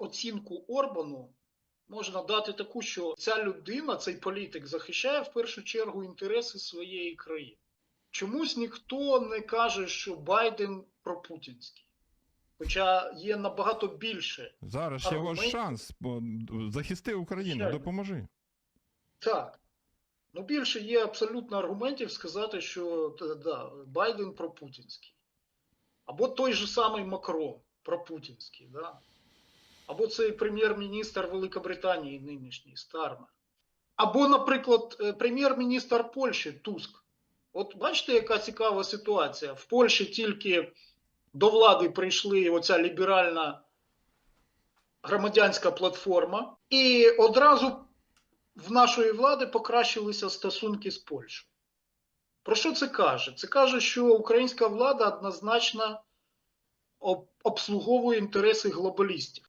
оцінку Орбану можна дати таку, що ця людина, цей політик, захищає в першу чергу інтереси своєї країни. Чомусь ніхто не каже, що Байден пропутінський. Хоча є набагато більше. Зараз ще його шанс. Захисти Україну, Звичайно. допоможи. Так. Ну, більше є абсолютно аргументів сказати, що да, Байден пропутінський. Або той же самий Макрон пропутінський. Да? Або цей прем'єр-міністр Великобританії нинішній Стармер. Або, наприклад, е, прем'єр-міністр Польщі Туск. От бачите, яка цікава ситуація. В Польщі тільки до влади прийшли оця ліберальна громадянська платформа, і одразу в нашої влади покращилися стосунки з Польщею. Про що це каже? Це каже, що українська влада однозначно обслуговує інтереси глобалістів.